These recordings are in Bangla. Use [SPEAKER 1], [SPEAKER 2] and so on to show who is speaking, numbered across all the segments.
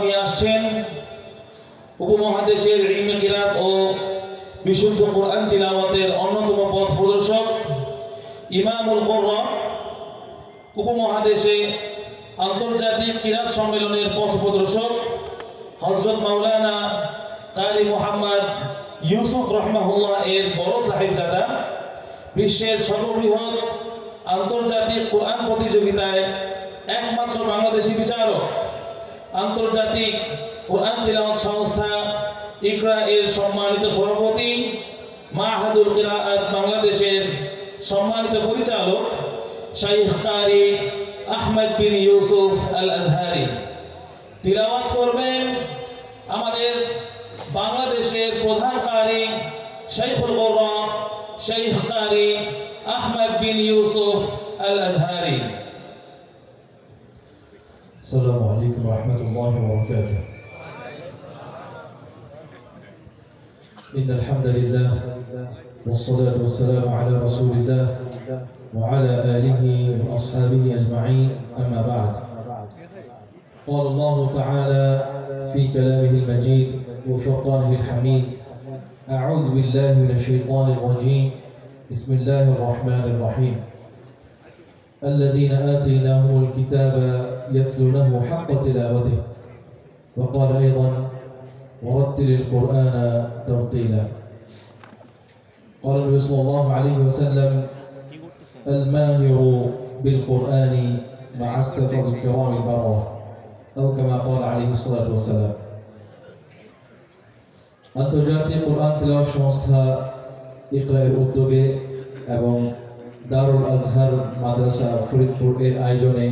[SPEAKER 1] নিয়ে আসছেন উপমহাদেশের ইলমে কিরাত ও বিশুদ্ধ কোরআন তিলাওয়াতের অন্যতম পথ প্রদর্শক ইমামুল কোরআ উপমহাদেশে আন্তর্জাতিক কিরাত সম্মেলনের পথ প্রদর্শক হজরত মাওলানা কারি মোহাম্মদ ইউসুফ রহমাহুল্লাহ এর বড় সাহেবজাদা বিশ্বের সর্ববৃহৎ আন্তর্জাতিক কোরআন প্রতিযোগিতায় একমাত্র বাংলাদেশি বিচারক আন্তর্জাতিক কোরআন তিলাওয়াত সংস্থা ইকরা এর সম্মানিত সভাপতি মাহাদুল কিরাআত বাংলাদেশের সম্মানিত পরিচালক শাইখ কারি আহমদ বিন ইউসুফ আল আজহারি তিলাওয়াত করবেন আমাদের বাংলাদেশের প্রধান কারি শাইখুল কোরআন শাইখ কারি আহমদ বিন ইউসুফ আল আজহারি
[SPEAKER 2] সালাম وبركاته. إن الحمد لله والصلاة والسلام على رسول الله وعلى آله وأصحابه أجمعين أما بعد. قال الله تعالى في كلامه المجيد وفرقانه الحميد أعوذ بالله من الشيطان الرجيم. بسم الله الرحمن الرحيم. الذين آتيناهم الكتاب يتلونه حق تلاوته. وقال أيضا ورتل القرآن ترتيلا قال النبي صلى الله عليه وسلم الماهر بالقرآن مع السفر الكرام البررة أو كما قال عليه الصلاة والسلام আন্তর্জাতিক কোরআন তেলাওয়াত সংস্থা ইকরায়ের উদ্যোগে এবং দারুল আজহার মাদ্রাসা ফরিদপুর এর আয়োজনে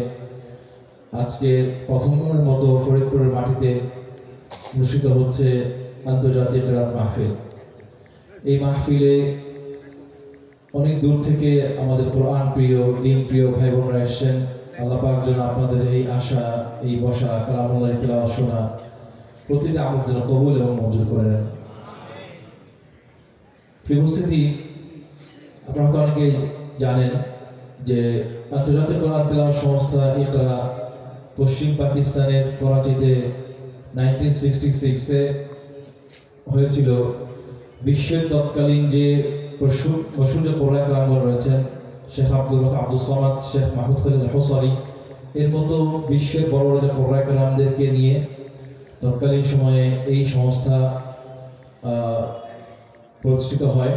[SPEAKER 2] আজকের প্রথমবারের মতো ফরিদপুরের মাটিতে অনুষ্ঠিত হচ্ছে আন্তর্জাতিক রাত মাহফিল। এই মাহফিলে অনেক দূর থেকে আমাদের কোরআন প্রিয়, দিন প্রিয় ভাই বোনরা এসছেন। আল্লাহ পাক যেন আপনাদের এই আশা, এই বসা কালামুল্লাহ তেলাওয়াত শোনা প্রতিটা আমল যেন কবুল এবং মঞ্জুর করে নেন উপস্থিতি, আপনারা হয়তো অনেকেই জানেন যে আন্তর্জাতিক কোরআন তেলাওয়াত সংস্থা ইকরা পশ্চিম পাকিস্তানের করাচিতে নাইনটিন সিক্সটি সিক্সে হয়েছিল বিশ্বের তৎকালীন যে প্রসূর প্রসূর্য পোড়াক রামগর রয়েছেন, শেখ আব্দুল আব্দুল সামাদ, শেখ মাহমুদ খালিদ হোসারি, এর মতো বিশ্বের বড় বড় যে পোড়াক রামদেরকে নিয়ে তৎকালীন সময়ে এই সংস্থা প্রতিষ্ঠিত হয়।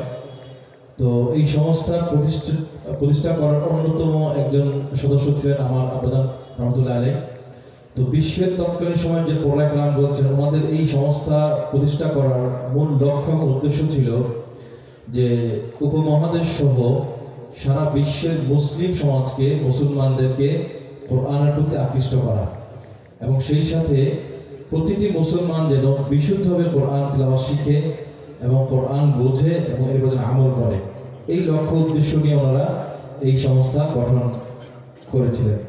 [SPEAKER 2] তো এই সংস্থার প্রতিষ্ঠা প্রতিষ্ঠা করার অন্যতম একজন সদস্য ছিলেন আমার আবেদন রহমতুল্লাহ আলী তো বিশ্বের তৎকালীন সময় যে প্রলয় কালাম বলছেন, ওনাদের এই সংস্থা প্রতিষ্ঠা করার মূল লক্ষ্য উদ্দেশ্য ছিল যে উপমহাদেশ সহ সারা বিশ্বের মুসলিম সমাজকে, মুসলমানদেরকে কোরআনের প্রতি আকৃষ্ট করা। এবং সেই সাথে প্রতিটি মুসলমান যেন বিশুদ্ধভাবে কোরআন তেলাওয়াত শিখে এবং কোরআন বোঝে এবং এর প্রতি আমল করে। এই লক্ষ্য উদ্দেশ্য নিয়ে ওনারা এই সংস্থা গঠন করেছিলেন।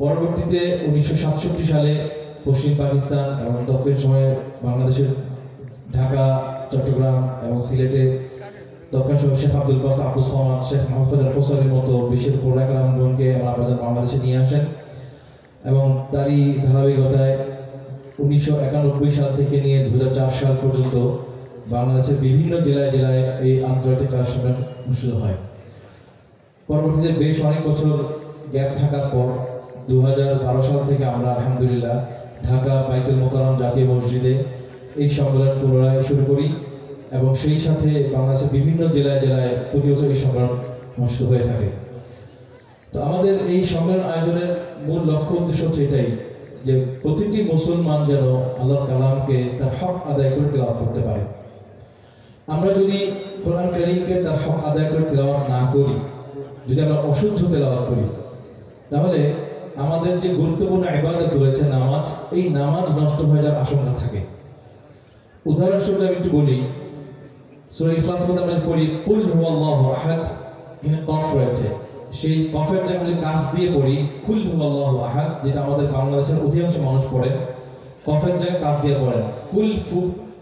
[SPEAKER 2] পরবর্তীতে উনিশশো সাতষট্টি সালে পশ্চিম পাকিস্তান এবং দক্ষিণ সময়ে বাংলাদেশের ঢাকা, চট্টগ্রাম এবং সিলেটে দক্ষিণ সময় শেখ আব্দুল বাস, আব্দুল সামাদ, শেখ মোহাম্মদ আল মতো বিশ্বের প্রোগ্রামগণকে আমরা আবেদন বাংলাদেশে নিয়ে আসেন এবং তারই ধারাবাহিকতায় উনিশশো একানব্বই সাল থেকে নিয়ে দু হাজার চার সাল পর্যন্ত বাংলাদেশের বিভিন্ন জেলায় জেলায় এই আন্তর্জাতিক সম্মেলন অনুষ্ঠিত হয়। পরবর্তীতে বেশ অনেক বছর গ্যাপ থাকার পর দু হাজার বারো সাল থেকে আমরা, আলহামদুলিল্লাহ, ঢাকা বাইতুল মোকারম জাতীয় মসজিদে এই সম্মেলন পুনরায় শুরু করি এবং সেই সাথে বাংলাদেশের বিভিন্ন জেলায় জেলায় প্রতি বছর এই সম্মেলন অনুষ্ঠিত হয়ে থাকে। তো আমাদের এই সম্মেলন আয়োজনের মূল লক্ষ্য উদ্দেশ্য হচ্ছে এটাই যে প্রতিটি মুসলমান যেন আল্লাহ কালামকে তার হক আদায় করে তেলাওয়াত করতে পারে। আমরা যদি কোরআন করিমকে তার হক আদায় করে তেলাওয়াত না করি, যদি আমরা অশুদ্ধ তেলাওয়াত করি, তাহলে আমাদের যে গুরুত্বপূর্ণ ইবাদত রয়েছে নামাজ, এই নামাজ নষ্ট হয়ে যাওয়ার আশঙ্কা থাকে। উদাহরণস্বরূপ আমি একটু বলি আমরা পড়ি, কুল হুয়াল্লাহু আহাদ এখানে কফ রয়েছে। সেই কফের যে আমরা কাফ দিয়ে পড়ি, কুল আহাদ যেটা আমাদের বাংলাদেশের অধিকাংশ মানুষ পড়েন, কফের জায়গায় কাফ দিয়ে পড়েন, কুল ফু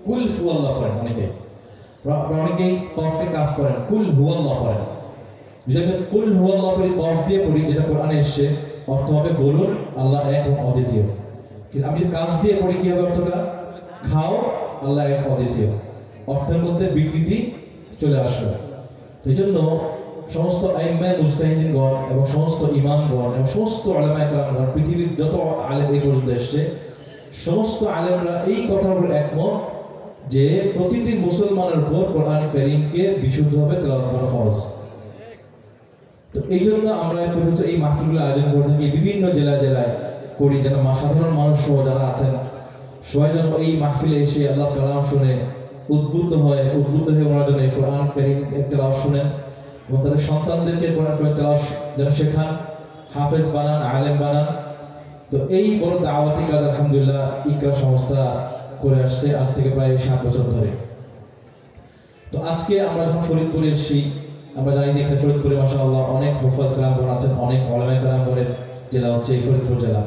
[SPEAKER 2] কুল ফু আল্লাহ পড়েন অনেকে। অনেকেই কফকে কাফ করেন, কুল হুয়াল্লাহ পড়েন। যদি কুল হুয়াল্লাহ পড়ি, কফ দিয়ে পড়ি, যেটা কোরআনে এসছে অর্থ হবে বলুন আল্লাহ এক অদ্বিতীয়। কিন্তু আমি কাজ দিয়ে পড়ি, কি হবে অর্থটা? খাও, আল্লাহ এক অদ্বিতীয়। অর্থের মধ্যে বিকৃতি চলে আসবে এই জন্য সমস্ত মুস্তাহিদিনগণ এবং সমস্ত ইমামগণ এবং সমস্ত আলেমায় কালামগণ পৃথিবীর যত আলেম এই পর্যন্ত এসছে, সমস্ত আলেমরা এই কথার উপর একমত যে প্রতিটি মুসলমানের উপর কোরআন করিমকে বিশুদ্ধভাবে তেলাওয়াত করা ফরজ। তো এই জন্য আমরা প্রথমত এই মাহফিলগুলো আয়োজন করে থাকি, বিভিন্ন জেলায় জেলায় করি, যেন সাধারণ মানুষ যারা আছেন, সবাই যেন এই মাহফিলে এসে আল্লাহ কালাম শুনে উদ্বুদ্ধ হয়, উদ্বুদ্ধ হয়ে ওনার জন্য কোরআন করিম তেলাওয়াত শুনেন এবং তাদের সন্তানদেরকে কোরআন করিম তেলাওয়াত যেন শেখান, হাফেজ বানান, আলেম বানান। তো এই বড় দাওয়াতি কাজ আলহামদুলিল্লাহ ইকরা সংস্থা করে আসছে, আজ থেকে প্রায় সাত বছর ধরে। তো আজকে আমরা যখন ফরিদপুরে এসেছি আমরা জানি যে এখানে ফরিদপুরে মাসা আল্লাহ অনেক হুফাজ কালামগণ আছেন, অনেক ওলামাই কালামগণের জেলা হচ্ছে এই ফরিদপুর জেলা।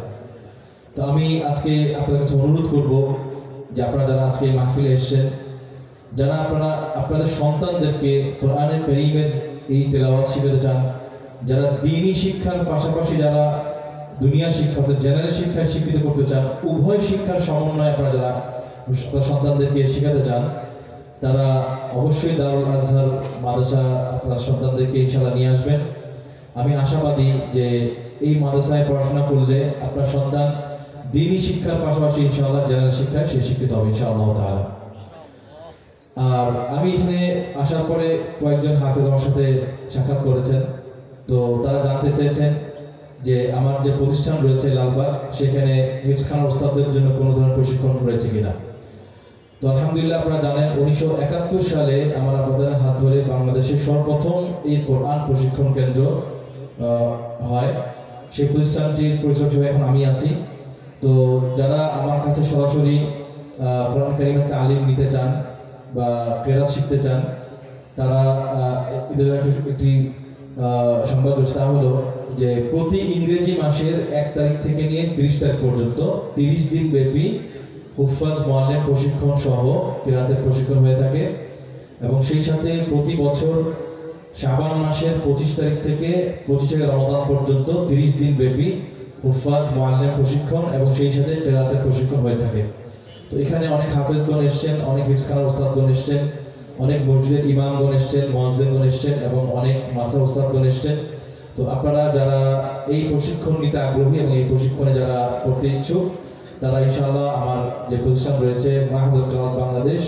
[SPEAKER 2] তো আমি আজকে আপনাদের কাছে অনুরোধ করব যে আপনারা যারা আজকে মাহফিলে এসেছেন, যারা আপনারা আপনাদের সন্তানদেরকে কোরআনের করিমের এই তেলাওয়াত শিখাতে চান, যারা দিনী শিক্ষার পাশাপাশি যারা দুনিয়া শিক্ষা, অর্থাৎ জেনারেল শিক্ষায় শিক্ষিত করতে চান, উভয় শিক্ষার সমন্বয়ে আপনারা যারা সন্তানদেরকে শেখাতে চান তারা অবশ্যই দারুল আজহার মাদ্রাসা আপনার সন্তানদেরকে ইনশাল্লাহ নিয়ে আসবেন। আমি আশাবাদী যে এই মাদ্রাসায় পড়াশোনা করলে আপনার সন্তান দিনই শিক্ষার পাশাপাশি ইনশাআল্লাহ জেনারেল শিক্ষায় সে শিক্ষিত হবে ইনশাআল্লাহ তাআলা। আর আমি এখানে আসার পরে কয়েকজন হাফেজ আমার সাথে সাক্ষাৎ করেছেন। তো তারা জানতে চেয়েছেন যে আমার যে প্রতিষ্ঠান রয়েছে লালবাগ, সেখানে হিফস খান ওস্তাদদের জন্য কোনো ধরনের প্রশিক্ষণ রয়েছে কিনা। তো আলহামদুলিল্লাহ আপনারা জানেন, উনিশশো একাত্তর সালে আমার আপনাদের হাত ধরে বাংলাদেশের সর্বপ্রথম এই কোরআন প্রশিক্ষণ কেন্দ্র হয়। সেই প্রতিষ্ঠানটির পরিচালক হিসেবে এখন আমি আছি। তো যারা আমার কাছে সরাসরি কোরআন কারিমের তালিম নিতে চান বা কেরাত শিখতে চান, তারা একটি সংবাদ রয়েছে, তা হলো যে প্রতি ইংরেজি মাসের এক তারিখ থেকে নিয়ে তিরিশ তারিখ পর্যন্ত, তিরিশ দিন ব্যাপী হুফাজ মোয়াল্লেম প্রশিক্ষণ সহ কেরাতের প্রশিক্ষণ হয়ে থাকে এবং সেই সাথে প্রতি বছর শাবান মাসের পঁচিশ তারিখ থেকে পঁচিশে রমজান পর্যন্ত তিরিশ দিন ব্যাপী হুফাজ মোয়াল্লেম প্রশিক্ষণ এবং সেই সাথে কেরাতের প্রশিক্ষণ হয়ে থাকে। তো এখানে অনেক হাফেজগণ এসছেন, অনেক হিফসখানার ওস্তাদগণ এসছেন, অনেক মসজিদের ইমামগণ এসছেন মহাজেনগণ এসছেন এবং অনেক মাদ্রাসা ওস্তাদগণ এসছেন। তো আপনারা যারা এই প্রশিক্ষণ নিতে আগ্রহী এবং এই প্রশিক্ষণে যারা করতে ইচ্ছুক তারা ইনশাআল্লাহ আমার যে প্রতিষ্ঠান রয়েছে মাহাদুর কালাম বাংলাদেশ,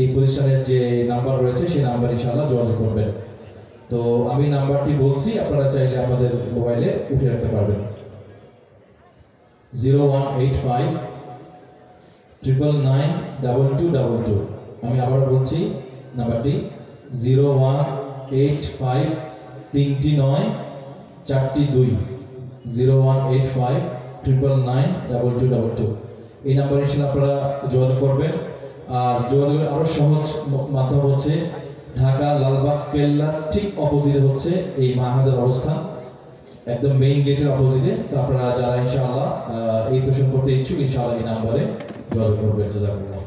[SPEAKER 2] এই প্রতিষ্ঠানের যে নাম্বার রয়েছে, সেই নাম্বার ইনশাআল্লাহ যোগাযোগ করবেন। তো আমি নাম্বারটি বলছি, আপনারা চাইলে আমাদের মোবাইলে উঠে রাখতে পারবেন। Zero one eight five triple nine double two double two আমি আবার বলছি, নাম্বারটি জিরো ওয়ান এইট ফাইভ তিনটি নয়, চারটি দুই। Zero one eight five triple nine double two double two এই নাম্বারে এসে আপনারা যোগাযোগ করবেন। আর যোগাযোগের আরও সহজ মাধ্যম হচ্ছে ঢাকা, লালবাগ কেল্লার ঠিক অপোজিটে হচ্ছে এই মাহমুদের অবস্থান। একদম মেইন গেটের অপোজিটে। তো আপনারা যারা ইনশাআল্লাহ এই প্রশ্ন করতে ইচ্ছুক, ইনশাআল্লাহ এই নাম্বারে যোগাযোগ করবেন। জাজাকুল্লাহ